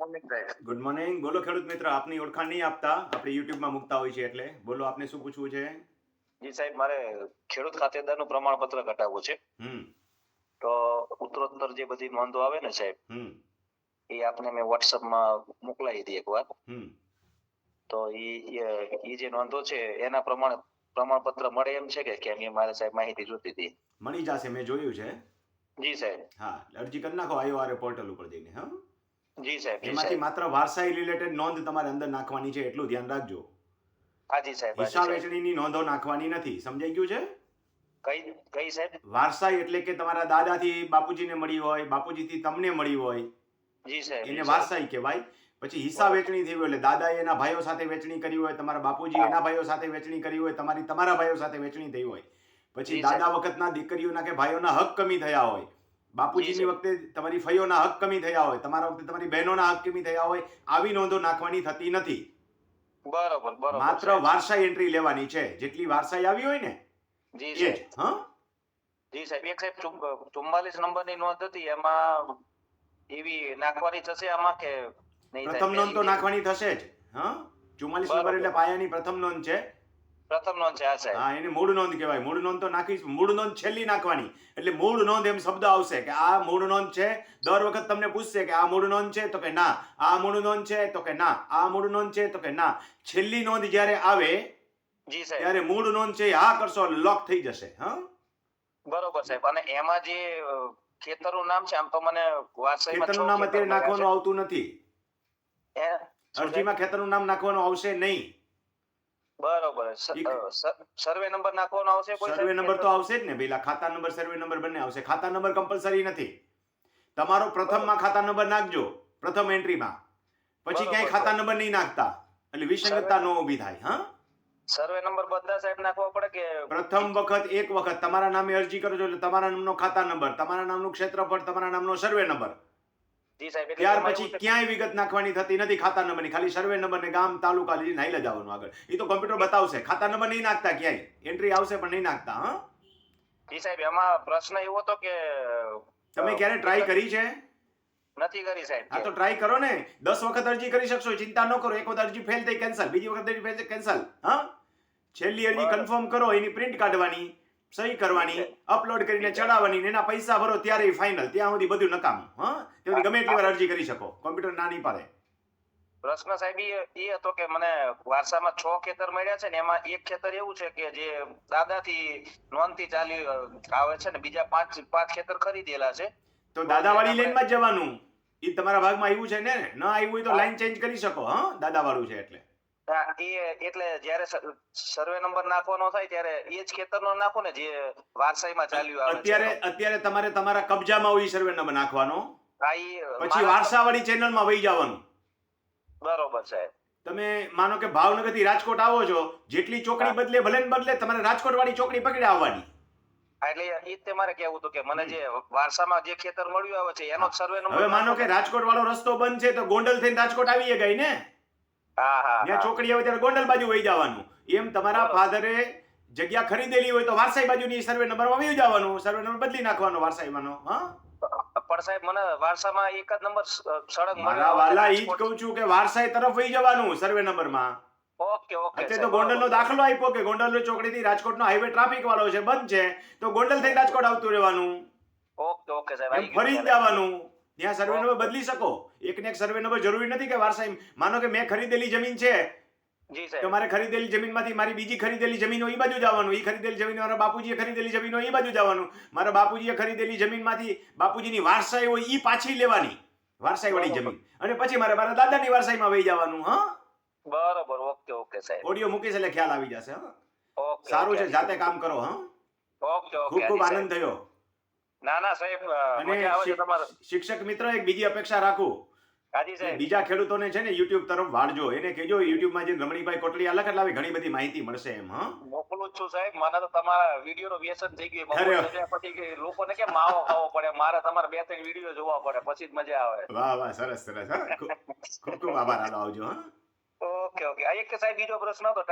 Morning સાહેબ good morning બોલો ખેડૂત મિત્ર આપની ઓળખાણ નહીં આપતા. આપણે યુટ્યુબમાં મૂકતા હોય છે એટલે. બોલો આપને શું પૂછવું છે? જી સાહેબ મારે ખેડૂત ખાતેદારનું પ્રમાણપત્ર કઢાવવું છે. હમ. તો ઉત્તરોત્તર જે બધી નોંધો આવે ને સાહેબ હમ. એ આપને મેં વોટ્સઅપમાં મોકલાવી હતી એકવાર. હમ. તો ઈ એ જે નોંધો છે એના પ્રમાણ પ્રમાણપત્ર મળે એમ છે કે કેમ? એ મારે સાહેબ માહિતી જોતી હતી. મળી જશે મેં જોયું છે. જી સાહેબ. હા અરજી કરી નાખો આઈઓઆરએ પોર્ટલ ઉપર જઈને હા? જી સાહેબ એમાંથી માત્ર વારસાઈ રિલેટેડ નોંધ તમારે અંદર નાખવાની છે એટલું ધ્યાન રાખજો. હા જી સાહેબ હિસ્સા વેચણીની નોંધો નાખવાની નથી સમજાઈ ગયું છે? કઈ કઈ સાહેબ? વારસાઈ એટલે કે તમારા દાદાથી બાપુજીને મળી હોય બાપુજીથી તમને મળી હોય જી સાહેબ એને વારસાઈ કહેવાય. પછી હિસ્સા વેચણી થઈ હોય એટલે દાદાએ એના ભાઈઓ સાથે વેચણી કરી હોય તમારા બાપુજી એના ભાઈઓ સાથે વેચણી કરી હોય તમારી તમારા ભાઈઓ સાથે વેચણી થઈ હોય. પછી દાદા વખતના દીકરીઓના કે ભાઈઓના હક કમી થયા હોય બાપુજીની વખતે તમારી ફઈઓના હક કમી થયા હોય તમારા વખતે તમારી બહેનોના હક કમી થયા હોય આવી નોંધો નાખવાની થતી નથી. બરાબર બરાબર માત્ર વારસાઈ એન્ટ્રી લેવાની છે. જેટલી વારસાઈ આવી હોય ને જી સાહેબ. હા? જી સાહેબ એક સાહેબ ચુમ- ચુમ્માલીસ નંબરની નોંધ હતી એમાં એવી નાખવાની થશે આમાં કે પ્રથમ નોંધ તો નાખવાની થશે જ હા? ચુમ્માલીસ નંબર એટલે પાયાની પ્રથમ નોંધ છે. પ્રથમ નોંધ છે હા સાહેબ. હા એને મૂળ નોંધ કહેવાય. મૂળ નોંધ તો નાખી મૂળ નોંધ છેલ્લી નાખવાની. એટલે મૂળ નોંધ એમ શબ્દ આવશે કે આ મૂળ નોંધ છે દર વખત તમને પૂછશે કે આ મૂળ નોંધ છે તો કે ના. આ મૂળ નોંધ છે તો કે ના. આ મૂળ નોંધ છે તો કે ના. છેલ્લી નોંધ જ્યારે આવે જી સાહેબ. ત્યારે મૂળ નોંધ છે હા કરશો લોક થઈ જશે હા? બરોબર સાહેબ. અને એમાં જે ખેતરનું નામ છે આમ તો મને વારસાઈમાં ખેતરનું નામ અત્યારે નાખવાનું આવતું નથી. અરજીમાં ખેતરનું નામ નાખવાનું આવશે નહીં? બરોબર. સર્વે નંબર નાખવાનો આવશે કોઈ સર્વે નંબર તો આવશે જ ને પેલા ખાતા નંબર સર્વે નંબર બંને આવશે. ખાતા નંબર કમ્પલસરી નથી. તમારો પ્રથમમાં ખાતા નંબર નાખજો. પ્રથમ એન્ટ્રીમાં પછી ક્યાંય ખાતા નંબર નહીં નાખતા. એટલે વિસંગતતા નો ઊભી થાય હા? સર્વે નંબર બધા સાહેબ નાખવા પડે કે પ્રથમ વખત એક વખત. તમારા નામે અરજી કરો છો એટલે તમારા નામનો ખાતા નંબર તમારા નામનું ક્ષેત્રફળ તમારા નામનો સર્વે નંબર ત્યાર પછી ક્યાંય વિગત નાખવાની થતી નથી ખાતા નંબરની. ખાલી સર્વે નંબર ને ગામ તાલુકા લઈને હાઈલા જવાનું આગળ. એ તો કમ્પ્યુટર બતાવશે. ખાતા નંબર નહીં નાખતા ક્યાંય. એન્ટ્રી આવશે પણ નહીં નાખતા હા? જી સાહેબ એમાં પ્રશ્ન એવો હતો કે તમે ક્યારે ટ્રાય કરી છે? નથી કરી સાહેબ હા તો ટ્રાય કરો ને. દસ વખત અરજી કરી શકશો ચિંતા ન કરો. એક વખત અરજી ફેલ થઈ કેન્સલ બીજી વખત અરજી ફેલ થઈ કેન્સલ હા? છેલ્લી અરજી કન્ફર્મ કરો એની પ્રિન્ટ કાઢવાની. સહી કરવાની અપલોડ કરીને ચડાવવાની એના પૈસા ભરો ત્યારે ફાઇનલ ત્યાં સુધી બધું નકામું હા? તમે ગમે એટલી વાર અરજી કરી શકો. કોમ્પ્યુટર ના નહીં પાડે. પ્રશ્ન સાહેબ ઈ હતો કે મને વારસામાં છ ખેતર મળ્યા છે ને એમાં એક ખેતર એવું છે કે જે દાદાથી નોંધથી ચાલી આવે છે ને બીજા પાંચ પાંચ ખેતર ખરીદેલા છે. તો દાદાવાળી લાઈનમાં જ જવાનું. એ તમારા ભાગમાં આવ્યું છે ને? ન આવ્યું હોય તો લાઈન ચેન્જ કરી શકો હા? દાદાવાળું છે એટલે. એ એટલે જયારે સર્વે નંબર નાખવાનો થાય ત્યારે એ જ ખેતરનો નાખો ને જે વારસાઈમાં ચાલ્યું આવે અત્યારે અત્યારે તમારે તમારા કબજામાં હોય સર્વે નંબર નાખવાનો. પછી વારસાવાળી ચેનલમાં વહી જવાનું. બરોબર સાહેબ. તમે માનો કે ભાવનગરથી રાજકોટ આવો છો જેટલી ચોકડી બદલે ભલે બદલે તમારે રાજકોટ વાળી ચોકડી પકડી આવવાની. એટલે એ જ તે મારે કહેવું હતું કે મને જે વારસામાં જે ખેતર મળ્યું આવે છે એનો સર્વે નંબર હવે માનો કે રાજકોટ વાળો રસ્તો બંધ છે તો ગોંડલ થઈને રાજકોટ આવી ગઈ ને? ત્યાં ચોકડી આવે ત્યારે ગોંડલ બાજુ વહી જવાનું. એમ તમારા ફાધરે જગ્યા ખરીદેલી હોય તો વારસાઈ બાજુની સર્વે નંબરમાં વહી જવાનું. સર્વે નંબર બદલી નાખવાનો વારસાઈમાંનો હા? પણ સાહેબ મને વારસામાં એક જ નંબર સડક મારા વાલા ઈ જ કહું છું કે વારસાઈ તરફ વહી જવાનું સર્વે નંબરમાં ઓકે ઓકે અત્યારે તો ગોંડલનો દાખલો આપ્યો કે ગોંડલ ચોકડીથી રાજકોટનો હાઈવે ટ્રાફિક વાળો છે બંધ છે. તો ગોંડલ થઈ રાજકોટ આવતું રહેવાનું. ઓકે ઓકે સાહેબ ફરી જવાનું. ત્યાં સર્વે નંબર બદલી શકો. એકને એક સર્વે નંબર જરૂરી નથી કે વારસાઈ માનો કે મેં ખરીદેલી જમીન છે. તો મારે ખરીદેલી જમીનમાંથી મારી બીજી ખરીદેલી જમીન હોય એ બાજુ જવાનું. એ ખરીદેલી જમીન મારા બાપુજીએ ખરીદેલી જમીન હોય એ બાજુ જવાનું. મારા બાપુજીએ ખરીદેલી જમીનમાંથી બાપુજીની વારસાઈ હોય એ પાછી લેવાની. વારસાઈ વાળી જમીન. અને પછી મારે મારા દાદાની વારસાઈમાં વહી જવાનું હા? બરોબર. ઓકે ઓકે સાહેબ. ઓડિયો મૂકીશ એટલે ખ્યાલ આવી જશે હા? સારું છે. જાતે કામ કરો હા? ઓકે ઓકે ખૂબ ખૂબ આનંદ થયો. ના ના સાહેબ શિક્ષક મિત્ર એક બીજી અપેક્ષા રાખું. બીજા ખેડૂતોને છે ને યુટ્યુબ તરફ વાળજો. એને કહેજો યુટ્યુબમાં જે રમણીભાઈ કોટલી અલગ એટલે આવી ઘણી બધી માહિતી મળશે એમ હા? મોકલું જ છું સાહેબ. મને તો તમારા વીડિયો નો વ્યસન થઈ ગયું. પછી કે લોકોને કેમ માવો ખાવો પડે? મારે તમારા બે ત્રણ વીડિયો જોવા પડે પછી જ મજા આવે. વાહ વાહ સરસ સરસ હા. ખૂબ ખૂબ ખૂબ આભાર. હાલો આવજો હા. Okay okay. એક સાહેબ બીજો પ્રશ્ન હતો.